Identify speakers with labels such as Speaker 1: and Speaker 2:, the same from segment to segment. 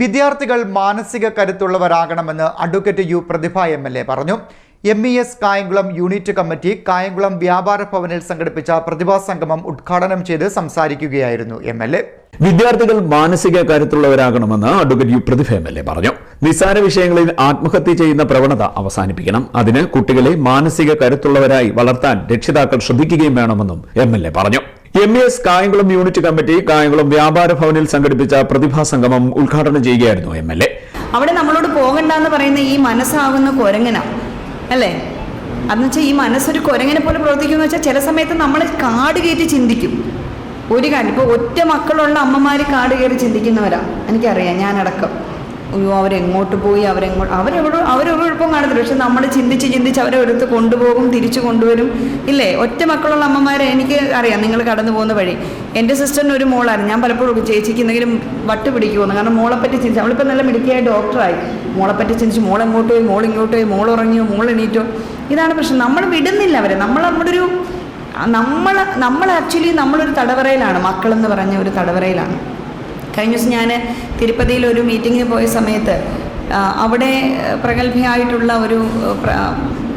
Speaker 1: വിദ്യാർത്ഥികൾ മാനസിക കരുത്തുള്ളവരാകണമെന്ന് advocate U Prathibha M L A പറഞ്ഞു. M E S Kayamkulam unit committee Kayamkulam വ്യാപാര ഭവനിൽ സംഘടിപ്പിച്ച പ്രതിഭാ സംഗമം ഉദ്ഘാടനം ചെയ്ത് സംസാരിക്കുകയായിരുന്നു എം എൽ എ.
Speaker 2: വിദ്യാർത്ഥികൾ മാനസിക കരുത്തുള്ളവരാകണമെന്ന് advocate U Prathibha M L A പറഞ്ഞു. നിസ്സാര വിഷയങ്ങളിൽ ആത്മഹത്യ ചെയ്യുന്ന പ്രവണത അവസാനിപ്പിക്കണം. അതിന് കുട്ടികളെ മാനസിക കരുത്തുള്ളവരായി വളർത്താൻ രക്ഷിതാക്കൾ ശ്രദ്ധിക്കുകയും വേണമെന്നും എം എൽ എ പറഞ്ഞു. M E S Kayamkulam unit committee Kayamkulam വ്യാപാര ഭവനിൽ സംഘടിപ്പിച്ച പ്രതിഭാ സംഗമം ഉദ്ഘാടനം ചെയ്യുകയായിരുന്നു എം എൽ എ.
Speaker 3: അവിടെ നമ്മളോട് പോകണ്ടെന്ന് പറയുന്ന ഈ മനസ്സാകുന്ന കൊരങ്ങന അല്ലേ? അതെന്ന് വെച്ചാൽ ഈ മനസ്സൊരു കൊരങ്ങനെ പോലെ പ്രവർത്തിക്കുമെന്ന് വെച്ചാൽ ചില സമയത്ത് നമ്മൾ കാട് കയറ്റി ചിന്തിക്കും. ഒരു കാര്യം ഇപ്പോൾ ഒറ്റ മക്കളുള്ള അമ്മമാർ കാട് കയറി ചിന്തിക്കുന്നവരാ. എനിക്കറിയാം ഞാനടക്കം. അയ്യോ അവരെങ്ങോട്ട് പോയി? അവരെങ്ങോട്ട് അവരെവിടെ അവരൊരു എളുപ്പം കാണത്തില്ല. പക്ഷെ നമ്മൾ ചിന്തിച്ച് ചിന്തിച്ച് അവരെ എടുത്ത് കൊണ്ടുപോകും തിരിച്ചു കൊണ്ടുവരും. ഇല്ലേ? ഒറ്റ മക്കളുള്ള അമ്മമാരെ എനിക്ക് അറിയാം. നിങ്ങൾ കടന്നു പോകുന്ന വഴി. എന്റെ സിസ്റ്ററിന് ഒരു മോളായിരുന്നു. ഞാൻ പലപ്പോഴും ചേച്ചിക്ക് എന്തെങ്കിലും വട്ട് പിടിക്കുമെന്ന് കാരണം മോളെപ്പറ്റി ചിന്തിച്ചു അവളിപ്പോൾ നല്ല മിടുക്കിയായ ഡോക്ടറായി. മോളെപ്പറ്റി ചിന്തിച്ച് മോൾ എങ്ങോട്ട് പോയി? മോൾ ഇങ്ങോട്ട് പോയി? മോൾ ഉറങ്ങിയോ? മോൾ എണീറ്റോ? ഇതാണ് പ്രശ്നം. നമ്മൾ വിടുന്നില്ല അവരെ. നമ്മൾ നമ്മുടെ ഒരു നമ്മൾ നമ്മൾ ആക്ച്വലി നമ്മളൊരു തടവറയിലാണ്. മക്കളെന്ന് പറഞ്ഞ ഒരു തടവറയിലാണ്. കഴിഞ്ഞ ദിവസം ഞാൻ തിരുപ്പതിയിൽ ഒരു മീറ്റിങ്ങിന് പോയ സമയത്ത് അവിടെ പ്രഗത്ഭയായിട്ടുള്ള ഒരു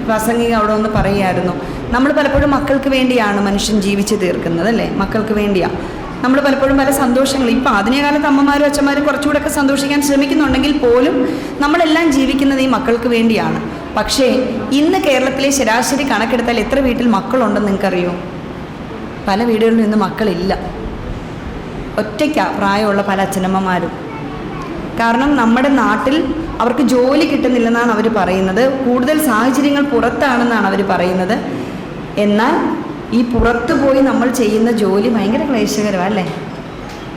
Speaker 3: പ്രസംഗിക അവിടെ ഒന്ന് പറയുമായിരുന്നു നമ്മൾ പലപ്പോഴും മക്കൾക്ക് വേണ്ടിയാണ് മനുഷ്യൻ ജീവിച്ചു തീർക്കുന്നത് അല്ലേ? മക്കൾക്ക് വേണ്ടിയാണ് നമ്മൾ പലപ്പോഴും പല സന്തോഷങ്ങൾ ഇപ്പം ആധുനിക കാലത്ത് അമ്മമാരും അച്ഛന്മാരും കുറച്ചുകൂടെയൊക്കെ സന്തോഷിക്കാൻ ശ്രമിക്കുന്നുണ്ടെങ്കിൽ പോലും നമ്മളെല്ലാം ജീവിക്കുന്നത് ഈ മക്കൾക്ക് വേണ്ടിയാണ്. പക്ഷേ ഇന്ന് കേരളത്തിലെ ശരാശരി കണക്കെടുത്താൽ എത്ര വീട്ടിൽ മക്കളുണ്ടെന്ന് നിങ്ങൾക്കറിയോ? പല വീടുകളിലും ഇന്ന് മക്കളില്ല. ഒറ്റയ്ക്കാ പ്രായമുള്ള പല അച്ഛനമ്മമാരും. കാരണം നമ്മുടെ നാട്ടിൽ അവർക്ക് ജോലി കിട്ടുന്നില്ലെന്നാണ് അവർ പറയുന്നത്. കൂടുതൽ സാഹചര്യങ്ങൾ പുറത്താണെന്നാണ് അവർ പറയുന്നത്. എന്നാൽ ഈ പുറത്തു പോയി നമ്മൾ ചെയ്യുന്ന ജോലി ഭയങ്കര ക്ലേശകരമാണ് അല്ലേ?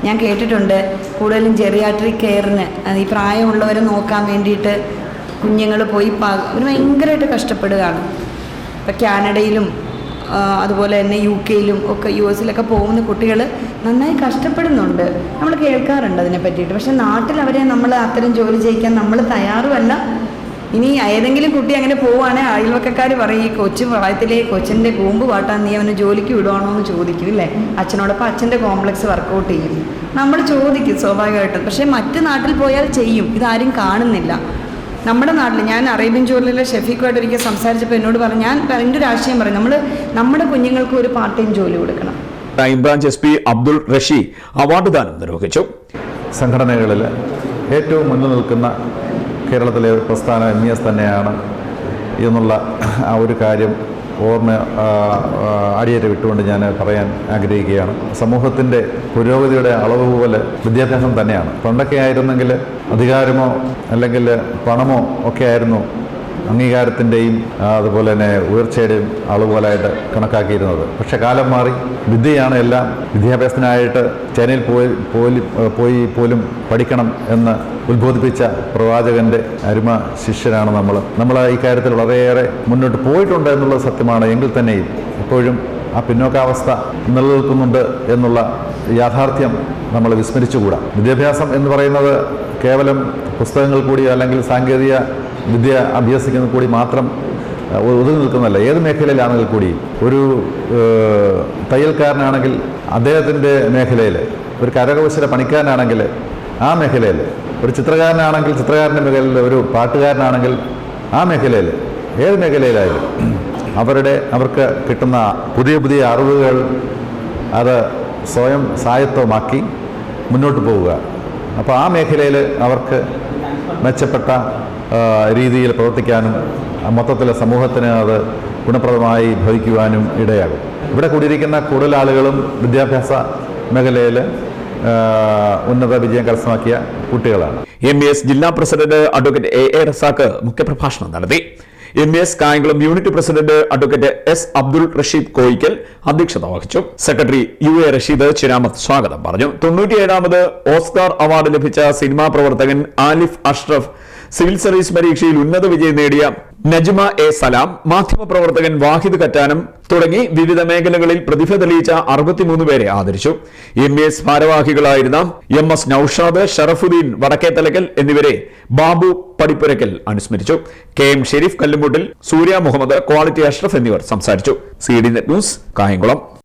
Speaker 3: ഞാൻ കേട്ടിട്ടുണ്ട് കൂടുതലും ജെറിയാട്രിക് കെയറിന് ഈ പ്രായമുള്ളവരെ നോക്കാൻ വേണ്ടിയിട്ട് കുഞ്ഞുങ്ങൾ പോയി അവർ ഭയങ്കരമായിട്ട് കഷ്ടപ്പെടുകയാണ്. ഇപ്പം കാനഡയിലും അതുപോലെ തന്നെ യു കെയിലും ഒക്കെ യു എസിലൊക്കെ പോകുന്ന കുട്ടികൾ നന്നായി കഷ്ടപ്പെടുന്നുണ്ട്. നമ്മൾ കേൾക്കാറുണ്ട് അതിനെ പറ്റിയിട്ട്. പക്ഷെ നാട്ടിൽ അവരെ നമ്മൾ അത്തരം ജോലി ചെയ്യിക്കാൻ നമ്മൾ തയ്യാറുമല്ല. ഇനി ഏതെങ്കിലും കുട്ടി അങ്ങനെ പോവുകയാണെങ്കിൽ അയൽവക്കക്കാർ പറയും ഈ കൊച്ചു പ്രായത്തിലെ കൊച്ചിന്റെ കൂമ്പ് പാട്ടാൻ നീ അവന് ജോലിക്ക് വിടുവാണോ എന്ന് ചോദിക്കും ഇല്ലേ? അച്ഛനോടൊപ്പം അച്ഛന്റെ കോംപ്ലക്സ് വർക്കൗട്ട് ചെയ്യും. നമ്മൾ ചോദിക്കും സ്വാഭാവികമായിട്ടും. പക്ഷേ മറ്റു നാട്ടിൽ പോയാൽ ചെയ്യും. ഇതാരും കാണുന്നില്ല. നമ്മുടെ നാട്ടിൽ ഞാൻ അറേബ്യൻ ജോലിയിലെ ഷെഫീഖുമായിട്ട് ഒരിക്കൽ സംസാരിച്ചപ്പോൾ എന്നോട് പറഞ്ഞു ഞാൻ എന്റെ ഒരു ആശയം പറയും നമ്മൾ നമ്മുടെ കുഞ്ഞുങ്ങൾക്ക് ഒരു പാർട്ട് ടൈം ജോലി കൊടുക്കണം.
Speaker 2: Crime branch S P Abdul Rashi award ദാനം നിർവഹിച്ചു.
Speaker 4: സംഘടനകളിൽ ഏറ്റവും മുന്നിൽ നിൽക്കുന്ന കേരളത്തിലെ പ്രസ്ഥാന പ്രസ്ഥാനം എം ഇ എസ് തന്നെയാണ് എന്നുള്ള ആ ഒരു കാര്യം ഓർമ്മ അടിയേറ്റ് വിട്ടുകൊണ്ട് ഞാൻ പറയാൻ ആഗ്രഹിക്കുകയാണ്. സമൂഹത്തിന്റെ പുരോഗതിയുടെ അളവ് പോലെ വിദ്യാഭ്യാസം തന്നെയാണ്. പണ്ടൊക്കെ ആയിരുന്നെങ്കിൽ അധികാരമോ അല്ലെങ്കിൽ പണമോ ഒക്കെ ആയിരുന്നു അംഗീകാരത്തിന്റെയും അതുപോലെ തന്നെ ഉയർച്ചയുടെയും അളവുകളായിട്ട് കണക്കാക്കിയിരുന്നത്. പക്ഷേ കാലം മാറി വിദ്യയാണ് എല്ലാം വിദ്യാഭ്യാസത്തിനായിട്ട് ചൈനയിൽ പോയി പോലി പോയി പോലും പഠിക്കണം എന്ന് ഉദ്ബോധിപ്പിച്ച പ്രവാചകന്റെ അരുമ ശിഷ്യരാണ് നമ്മൾ നമ്മൾ ഈ കാര്യത്തിൽ വളരെയേറെ മുന്നോട്ട് പോയിട്ടുണ്ട് എന്നുള്ളത് സത്യമാണ്. എങ്കിൽ തന്നെയും ഇപ്പോഴും ആ പിന്നോക്കാവസ്ഥ നിലനിൽക്കുന്നുണ്ട് എന്നുള്ള യാഥാർത്ഥ്യം നമ്മൾ വിസ്മരിച്ചുകൂടാ. വിദ്യാഭ്യാസം എന്ന് പറയുന്നത് കേവലം പുസ്തകങ്ങൾ കൂടി അല്ലെങ്കിൽ സാങ്കേതിക വിദ്യ അഭ്യസിക്കുന്ന കൂടി മാത്രം ഒതുങ്ങി നിൽക്കുന്നതല്ല. ഏത് മേഖലയിലാണെങ്കിൽ കൂടി ഒരു തയ്യൽക്കാരനാണെങ്കിൽ അദ്ദേഹത്തിന്റെ മേഖലയിൽ ഒരു കരകൗശല പണിക്കാരനാണെങ്കിൽ ആ മേഖലയിൽ ഒരു ചിത്രകാരനാണെങ്കിൽ ചിത്രകാരന്റെ മേഖലയിൽ ഒരു പാട്ടുകാരനാണെങ്കിൽ ആ മേഖലയിൽ ഏത് മേഖലയിലായാലും അവരുടെ അവർക്ക് കിട്ടുന്ന പുതിയ പുതിയ അറിവുകൾ അത് സ്വയം സായത്വമാക്കി മുന്നോട്ട് പോവുക. അപ്പോൾ ആ മേഖലയിൽ അവർക്ക് മെച്ചപ്പെട്ട രീതിയിൽ പ്രവർത്തിക്കാനും മൊത്തത്തിലെ സമൂഹത്തിന് അത് ഗുണപ്രദമായി ഭവിക്കുവാനും ഇടയാകും. ഇവിടെ കൂടിയിരിക്കുന്ന കൂടുതൽ ആളുകളും വിദ്യാഭ്യാസ മേഖലയിൽ ഉന്നത വിജയം കരസ്ഥമാക്കിയ കുട്ടികളാണ്.
Speaker 2: എം ജില്ലാ president advocate A A Razak മുഖ്യപ്രഭാഷണം നടത്തി. M S Kayamkulam unit president advocate S Abdul Rasheed Koyickal അധ്യക്ഷത വഹിച്ചു. Secretary U A Rasheed Chiramath സ്വാഗതം പറഞ്ഞു. തൊണ്ണൂറ്റിയേഴാമത് ഓസ്കാർ അവാർഡ് ലഭിച്ച സിനിമാ പ്രവർത്തകൻ ആലിഫ് അഷ്റഫ് സിവിൽ സർവീസ് പരീക്ഷയിൽ ഉന്നത വിജയം നേടിയ നജ്മ എ സലാം മാധ്യമപ്രവർത്തകൻ വാഹിദ് കറ്റാനം തുടങ്ങി വിവിധ മേഖലകളിൽ പ്രതിഭ തെളിയിച്ച അറുപത്തിമൂന്ന് പേരെ ആദരിച്ചു. എം എസ് ഭാരവാഹികളായിരുന്ന എം എസ് നൌഷാദ് ഷറഫുദ്ദീൻ വടക്കേത്തലക്കൽ എന്നിവരെ ബാബു പടിപ്പുരക്കൽ അനുസ്മരിച്ചു. K M Shereef Kallumuttil Surya Muhammad quality Ashraf എന്നിവർ സംസാരിച്ചു. C D net news Kayamkulam.